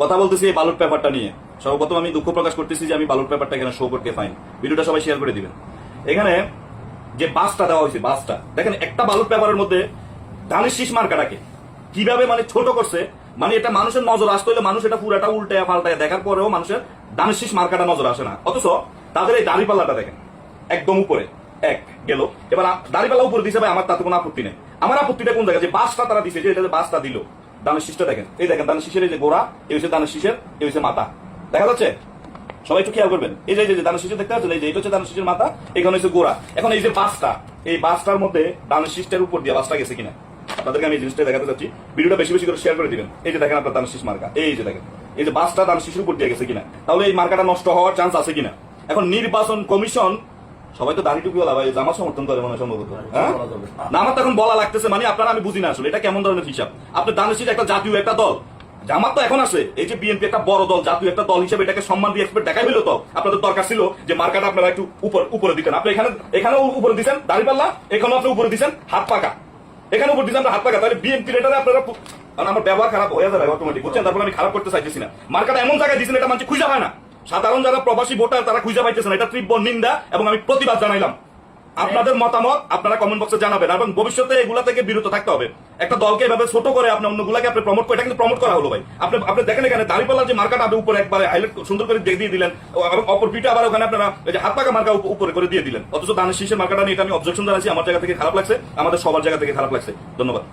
কথা বলতেছি এই বালট পেপারটা নিয়ে। সর্বপ্রথম আমি দুঃখ প্রকাশ করতেছি যে আমি বালট পেপারটা এখানে শো করতে পাইনি। ভিডিওটা সবাই শেয়ার করে দিবেন। এখানে যে বাসটা দেওয়া হয়েছে বাসটা দেখেন একটা বালট পেপারের মধ্যে ধানের শীষ মার্কাটাকে কীভাবে মানে ছোট করছে মানে এটা মানুষের নজর আসতে হলে মানুষ এটা পুরাটা উল্টে পাল্টায় দেখার পরেও মানুষের ধানের শীষ মার্কাটা নজর আসে না। অথচ তাদের এই দাড়ি পাল্লাটা দেখেন, একদম উপরে, এক গেল। এবার দাড়িপাল্লা উপরে দিছে ভাই, আমার তাতে কোনো আপত্তি নেই। আমার আপত্তিটা কোন জায়গায়? যে বাসটা তারা দিছে, যে এটা বাসটা দিল। দানের শীষটা দেখেন। এই দেখেন, দানের শীষের এই যে গোড়া, এই হচ্ছে দানের শীষের, এই হচ্ছে মাথা। দেখা যাচ্ছে? সবাই একটু খেয়াল করবেন। এই যে দানের শীষে দেখতে পাচ্ছেন, এই যে, এটা হচ্ছে দানের শীষের মাথা, এখানে হচ্ছে গোড়া। এখন এই যে বাসটা এই বাসটার মধ্যে দানের শীষটার উপর দিয়ে বাসটা গেছে কিনা? আপনাদেরকে আমি এই জিনিসটা দেখাতে চাচ্ছি। ভিডিওটা বেশি বেশি করে শেয়ার করে দিবেন। এই যে দেখেন আপনার দানের শীষ মার্কা। এই যে দেখেন, এই যে বাসটা দানের শীষের উপর দিয়ে গেছে কিনা? তাহলে এই মার্কাটা নষ্ট হওয়ার চান্স আছে কিনা? এখন নির্বাচন কমিশন সবাই তো দাড়ি টুপি ভাই জামা সমর্থন করে মনে সম্ভবত। হ্যাঁ? না আমার তো এখন বলা লাগতেছে মানে আপনারা আমি বুঝি না আসলে এটা কেমন ধরনের হিসাব? আপনি দানেশির একটা জাতীয় একটা দল। জামাত তো এখন আছে এই যে বিএনপি একটা বড় দল জাতীয় একটা দল হিসেবে এটাকে সম্মান দিয়ে এক্সপেক্ট দেখাই হলো তো। আপনাদের দরকার ছিল যে মার্কাটা আপনারা একটু উপর উপরে দিতেন। আপনি এখানে এখানেও উপরে দিচ্ছেন দাড়িপাল্লা এখানেও আপনি উপরে দিচ্ছেন হাত পাকা। এখানে উপর দিচ্ছেন হাত পাকা তাহলে বিএনপি এটারে আপনারা আমার ব্যবহার খারাপ হয়ে যাবে অটোমেটিক বুঝছেন? তারপর আমি খারাপ করতে চাইতেছি না। মার্কাটা এমন জায়গায় দিচ্ছেন এটা মানুষ খুঁজে পায় না। সাধারণ যারা প্রবাসী ভোটার, তারা খুঁজে পাইতেছে না। এটা তীব্র নিন্দা এবং আমি প্রতিবাদ জানাইলাম। আপনাদের মতামত আপনারা কমেন্ট বক্সে জানাবেন এবং ভবিষ্যতে এগুলা থেকে বিরত থাকতে হবে। একটা দলকে এভাবে ছোট করে আপনি অন্যগুলাকে আপনি প্রমোট করে, এটা কিন্তু প্রমোট করা হলো ভাই। আপনি আপনি দেখেন এখানে দাঁড়িপাল্লার যে মার্কাটা আপনি উপরে একবারে হাইলাইট সুন্দর করে দিয়ে দিলেন এবং অপর পিঠে আবার ওখানে আপনারা এই যে হাত পাকা মার্কা উপরে করে দিয়ে দিলেন। অথচ দানের শীষের মার্কাটা নিয়ে এটা আমি অবজেকশন জানাচ্ছি আমার জায়গা থেকে খারাপ লাগছে, আমাদের সবার জায়গা থেকে খারাপ লাগছে। ধন্যবাদ।